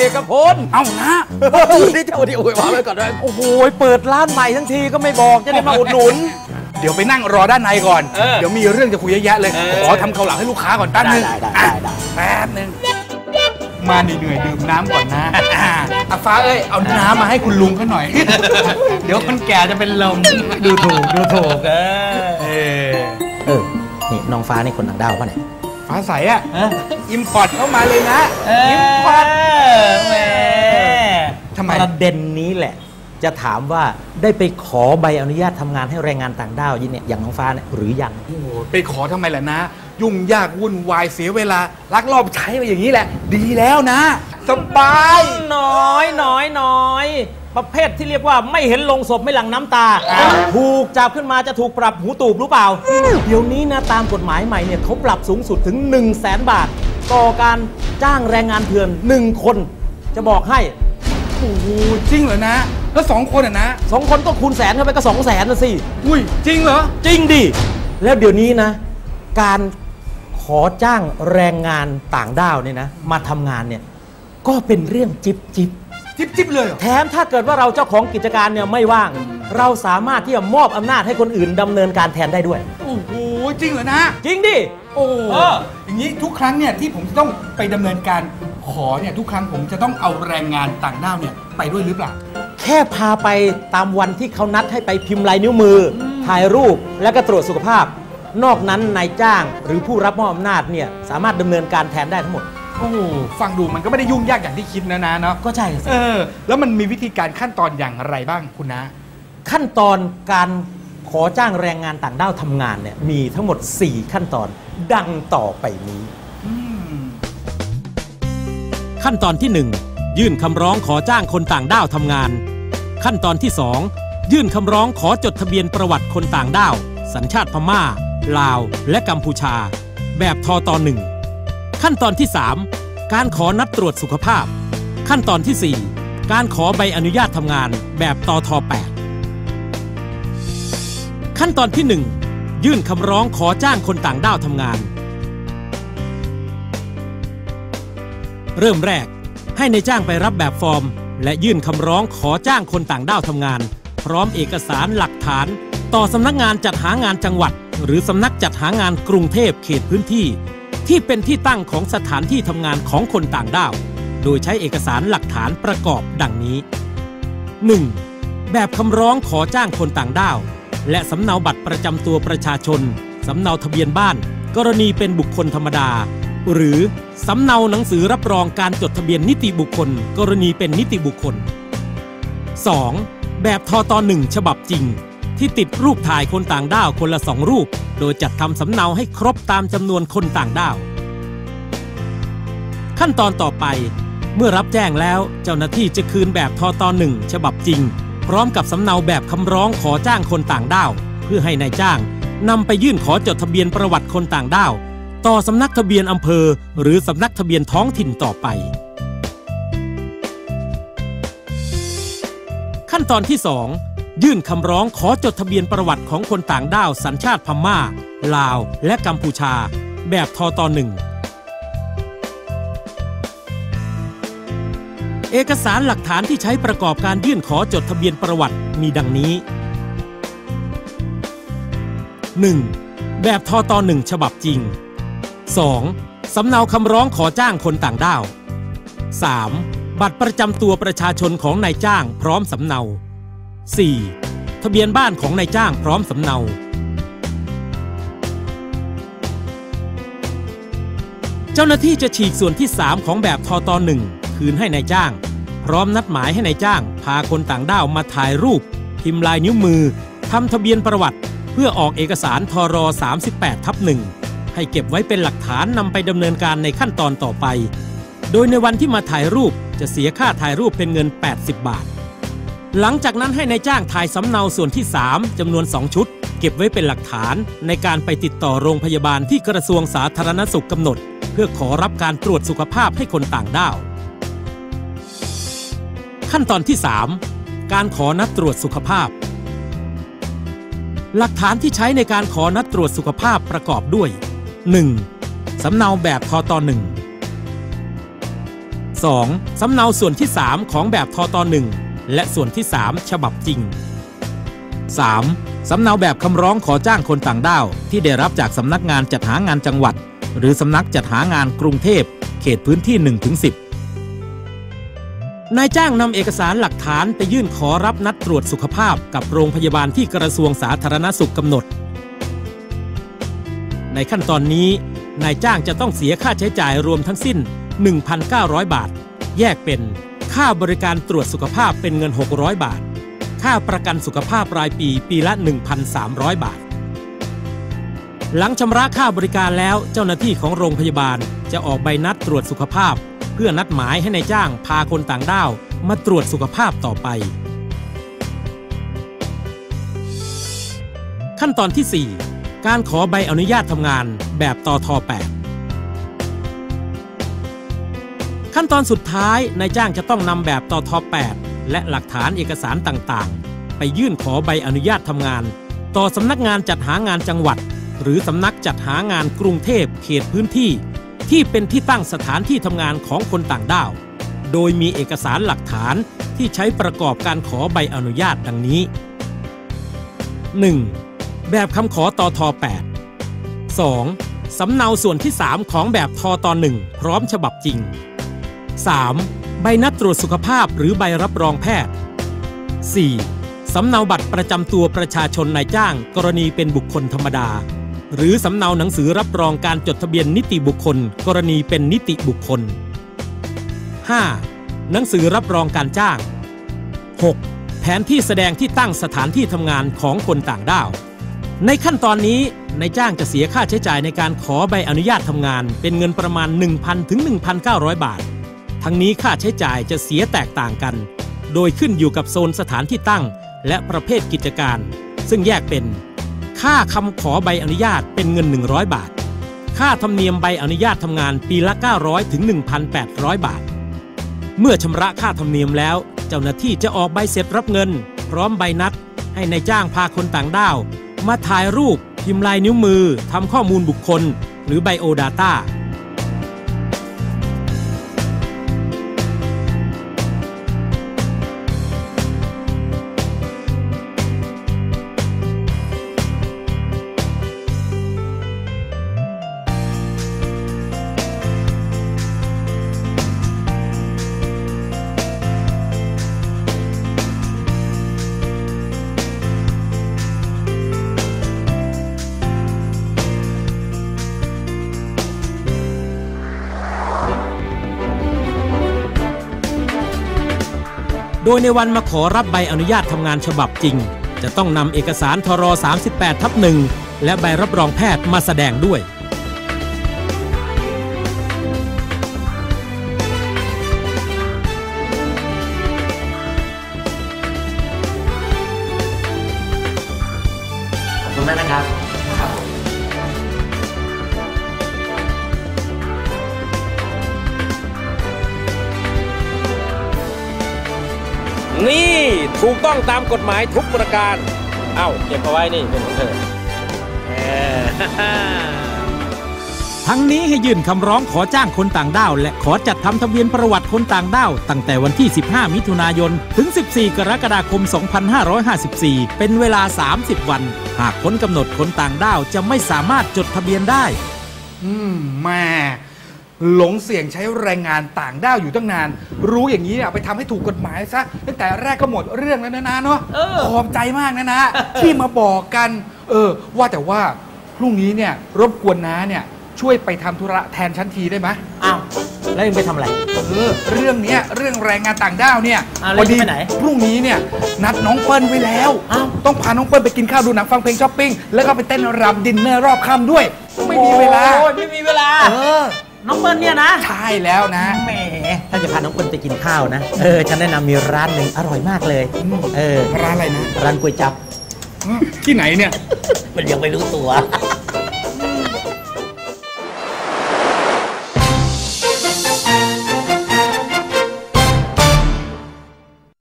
อกพลเอ้านะนี่เจ้าที่อวยวางไว้ก่อนเลยโอ้โหเปิดร้านใหม่ทั้งทีก็ไม่บอกจะได้มาอุดหนุน เดี๋ยวไปนั่งรอด้านในก่อนเออเดี๋ยวมีเรื่องจะคุยเยอะแยะเลยเออขอทำเขาวหลังให้ลูกค้าก่อนแป๊บนึงได้ได้อะได้ได้แป๊บนึงมาเหนื่อยๆดื่มน้ำก่อนนะอะอะฟ้าเอ้ยเอาน้ำมาให้คุณลุงเขาหน่อย เดี๋ยวคนแก่จะเป็นลมดูถูกดูถูกเออเออเออนี่น้องฟ้านี่คนต่างดาวป่ะเนี่ย ฟ้าใสอะเอออิมพอร์ตเข้ามาเลยนะเออิมพอร์ตแหมทำไมประเด็นนี้แหละ จะถามว่าได้ไปขอใบอนุญาตทำงานให้แรงงานต่างด้าวเนี่ยอย่างน้องฟ้าเนี่ยหรือยังโอ้โหไปขอทำไมล่ะนะ ยุ่งยากวุ่นวายเสียเวลาลักลอบใช้ไปอย่างนี้แหละ ดีแล้วนะ สบายน้อยน้อยน้อย ประเภทที่เรียกว่าไม่เห็นลงศพไม่หลั่งน้ำตาอ้าวถูกจับขึ้นมาจะถูกปรับหูตูบรู้เปล่า เดี๋ยวนี้นะตามกฎหมายใหม่เนี่ยเขาปรับสูงสุดถึง 1 0 0 0 0แสนบาท ต่อการจ้างแรงงานเถื่อนหนึ่งคนจะบอกให้โอ้โหจริงเหรอนะ แล้วสองคนอะนะ สองคนก็คูณแสนเข้าไปก็สองแสนนะสิ อุ้ยจริงเหรอ จริงดิ แล้วเดี๋ยวนี้นะ การขอจ้างแรงงานต่างด้าวเนี่ยนะ มาทำงานเนี่ย ก็เป็นเรื่องจิบจิบ จิ๊บจิ๊บเลยเหรอแถมถ้าเกิดว่าเราเจ้าของกิจการเนี่ยไม่ว่าง เราสามารถที่จะมอบอำนาจให้คนอื่นดำเนินการแทนได้ด้วย โอ้โหจริงเหรอนะ จริงดิ โอ้เออ อย่างนี้ทุกครั้งเนี่ยที่ผมจะต้องไปดำเนินการขอเนี่ยทุกครั้งผมจะต้องเอาแรงงานต่างด้าวเนี่ยไปด้วยหรือเปล่า แค่พาไปตามวันที่เขานัดให้ไปพิมพ์ลายนิ้วมืออถ่ายรูปแล้วก็ตรวจสุขภาพ นอกนั้นนายจ้างหรือผู้รับมอบอำนาจเนี่ยสามารถดำเนินการแทนได้ทั้งหมด โอ้โหฟังดูมันก็ไม่ได้ยุ่งยากอย่างที่คิดนะนะเนาะก็ใช่สิเออ แล้วมันมีวิธีการขั้นตอนอย่างไรบ้างคุณนะ ขั้นตอนการขอจ้างแรงงานต่างด้าวทำงานเนี่ยมีทั้งหมด 4 ขั้นตอนดังต่อไปนี้อืมขั้นตอนที่ 1 ยื่นคำร้องขอจ้างคนต่างด้าวทำงาน ขั้นตอนที่ 2 ยื่นคำร้องขอจดทะเบียนประวัติคนต่างด้าว สัญชาติพม่า ลาว และกัมพูชา แบบทอตอหนึ่ง ขั้นตอนที่ 3 การขอนัดตรวจสุขภาพ ขั้นตอนที่ 4 การขอใบอนุญาตทำงานแบบตอท8ขั้นตอนที่ 1 ยื่นคำร้องขอจ้างคนต่างด้าวทำงาน เริ่มแรก ให้ในจ้างไปรับแบบฟอร์ม และยื่นคำร้องขอจ้างคนต่างด้าวทำงาน พร้อมเอกสารหลักฐาน ต่อสำนักงานจัดหางานจังหวัด หรือสำนักจัดหางานกรุงเทพเขตพื้นที่ ที่เป็นที่ตั้งของสถานที่ทำงานของคนต่างด้าว โดยใช้เอกสารหลักฐานประกอบดังนี้ 1. แบบคำร้องขอจ้างคนต่างด้าว และสำเนาบัตรประจำตัวประชาชน สำเนาทะเบียนบ้าน กรณีเป็นบุคคลธรรมดา หรือสำเนาหนังสือรับรองการจดทะเบียนนิติบุคคล กรณีเป็นนิติบุคคล 2. แบบทอตอหนึ่งฉบับจริง ที่ติดรูปถ่ายคนต่างด้าวคนละสองรูป โดยจัดทำสำเนาให้ครบตามจำนวนคนต่างด้าว ขั้นตอนต่อไปเมื่อรับแจ้งแล้วเจ้าหน้าที่จะคืนแบบทอตอหนึ่งฉบับจริง พร้อมกับสำเนาแบบคำร้องขอจ้างคนต่างด้าว เพื่อให้นายจ้างนำไปยื่นขอจดทะเบียนประวัติคนต่างด้าว ต่อสำนักทะเบียนอำเภอ หรือสำนักทะเบียนท้องถิ่นต่อไป ขั้นตอนที่ 2 ยื่นคำร้องขอจดทะเบียนประวัติของคนต่างด้าวสัญชาติพม่า ลาว และกัมพูชา แบบทอตอหนึ่งเอกสารหลักฐานที่ใช้ประกอบการยื่นขอจดทะเบียนประวัติมีดังนี้ 1. แบบทอตอหนึ่งฉบับจริง 2. สำเนาคำร้องขอจ้างคนต่างด้าว 3. บัตรประจำตัวประชาชนของนายจ้างพร้อมสำเนา 4. ทะเบียนบ้านของนายจ้างพร้อมสำเนาเจ้าหน้าที่จะฉีกส่วนที่ 3 ของแบบทอตอหนึ่งคืนให้ในายจ้าง พร้อมนัดหมายให้ในายจ้าง พาคนต่างด้าวมาถ่ายรูป พิมพ์ลายนิ้วมือทำทะเบียนประวัติ เพื่อออกเอกสารทร38ทับหนึ่งให้เก็บไว้เป็นหลักฐานนำไปดำเนินการในขั้นตอนต่อไป โดยในวันที่มาถ่ายรูปจะเสียค่าถ่ายรูปเป็นเงิน 80 บาท หลังจากนั้นให้ในายจ้างถ่ายสำเนาส่วนที่ 3จำนวน 2 ชุด เก็บไว้เป็นหลักฐานในการไปติดต่อโรงพยาบาลที่กระทรวงสาธารณสุขกำหนด เพื่อขอรับการตรวจสุขภาพให้คนต่างด้าว ขั้นตอนที่ 3 การขอนัดตรวจสุขภาพ หลักฐานที่ใช้ในการขอนัดตรวจสุขภาพประกอบด้วย 1. สำเนาแบบทอตอหนึ่ง 2. สำเนาส่วนที่ 3 ของแบบทอตอ1 และส่วนที่ 3 ฉบับจริง 3. สำเนาแบบคำร้องขอจ้างคนต่างด้าว ที่ได้รับจากสำนักงานจัดหางานจังหวัด หรือสำนักจัดหางานกรุงเทพ เขตพื้นที่ 1-10 นายจ้างนำเอกสารหลักฐานไปยื่นขอรับนัดตรวจสุขภาพกับโรงพยาบาลที่กระทรวงสาธารณสุขกำหนด ในขั้นตอนนี้ นายจ้างจะต้องเสียค่าใช้จ่ายรวมทั้งสิ้น 1,900 บาท แยกเป็น ค่าบริการตรวจสุขภาพเป็นเงิน 600 บาท ค่าประกันสุขภาพรายปีปีละ 1,300 บาท หลังชำระค่าบริการแล้วเจ้าหน้าที่ของโรงพยาบาลจะออกใบนัดตรวจสุขภาพ เพื่อนัดหมายให้ในายจ้างพาคนต่างด้าวมาตรวจสุขภาพต่อไป ขั้นตอนที่ 4 การขอใบอนุญาตทำงานแบบตท8 ขั้นตอนสุดท้ายนายจ้างจะต้องนำแบบต่อท8และหลักฐานเอกสารต่างๆ ไปยื่นขอใบอนุญาตทำงาน ต่อสำนักงานจัดหางานจังหวัด หรือสำนักจัดหางานกรุงเทพเขตพื้นที่ ที่เป็นที่ตั้งสถานที่ทำงานของคนต่างด้าว โดยมีเอกสารหลักฐานที่ใช้ประกอบการขอใบอนุญาตดังนี้ 1. แบบคำขอต่อท8 2. สำเนาส่วนที่ 3 ของแบบทอตอ1พร้อมฉบับจริง 3. ใบนัดตรวจสุขภาพหรือใบรับรองแพทย์ 4. สำเนาบัตรประจำตัวประชาชนนายจ้าง กรณีเป็นบุคคลธรรมดา หรือสำเนาหนังสือรับรองการจดทะเบียนนิติบุคคล กรณีเป็นนิติบุคคล 5. หนังสือรับรองการจ้าง 6. แผนที่แสดงที่ตั้งสถานที่ทำงานของคนต่างด้าว ในขั้นตอนนี้นายจ้างจะเสียค่าใช้จ่ายในการขอใบอนุญาตทำงาน เป็นเงินประมาณ 1,000 ถึง 1,900 บาท ทั้งนี้ค่าใช้จ่ายจะเสียแตกต่างกัน โดยขึ้นอยู่กับโซนสถานที่ตั้ง และประเภทกิจการ ซึ่งแยกเป็น ค่าคำขอใบอนุญาตเป็นเงิน 100 บาท ค่าธรรมเนียมใบอนุญาตทำงานปีละ 900 ถึง 1,800 บาท เมื่อชำระค่าธรรมเนียมแล้ว เจ้าหน้าที่จะออกใบเสร็จรับเงิน พร้อมใบนัด ให้ในายจ้างพาคนต่างด้าว มาถ่ายรูป พิมพ์ลายนิ้วมือทำข้อมูลบุคคล หรือไบโอดาต้า โดยในวันมาขอรับใบอนุญาตทำงานฉบับจริง จะต้องนำเอกสารทร38ทับหนึ่งและใบรับรองแพทย์มาแสดงด้วย นี่ถูกต้องตามกฎหมายทุกประการ เอ้าเก็บเอาไว้นี่เป็นของเธอทั้งนี้ให้ยื่นคำร้องขอจ้างคนต่างด้าว และขอจัดทำทะเบียนประวัติคนต่างด้าว ตั้งแต่วันที่ 15 มิถุนายน ถึง 14 กรกฎาคม 2554 เป็นเวลา 30 วัน หากพ้นกำหนดคนต่างด้าวจะไม่สามารถจดทะเบียนได้ อืมแม่ หลงเสี่ยงใช้แรงงานต่างด้าวอยู่ตั้งนาน รู้อย่างนี้เอาไปทำให้ถูกกฎหมายซะตั้งแต่แรกก็หมดเรื่องแล้วนะนะเนาะเออ ขอบใจมากนะนะ ที่มาบอกกัน เออ ว่าแต่ว่าพรุ่งนี้เนี่ยรบกวนน้าเนี่ยช่วยไปทำธุระแทนชั้นทีได้ไหมอ้าว แล้วยังไปทำอะไร เออเรื่องเนี้ยเรื่องแรงงานต่างด้าวเนี่ยอะแล้วจะไปไหนพรุ่งนี้เนี่ยนัดน้องเปิ้ลไว้แล้ว อ้าว ต้องพาน้องเปิ้ลไปกินข้าวดูหนังฟังเพลงช้อปปิ้งแล้วก็ไปเต้นรำดินเนอร์รอบค่ำด้วย ไม่มีเวลา โอ้ยไม่มีเวลา เออ น้องเปิ้ลเนี่ยนะ ใช่แล้วนะแหมถ้าจะพาน้องเปิ้ลไปกินข้าวนะ เออ ฉันแนะนำมีร้านหนึ่งอร่อยมากเลย เออ ร้านอะไรนะ ร้านก๋วยจับ ที่ไหนเนี่ย มันยังไม่รู้ตัว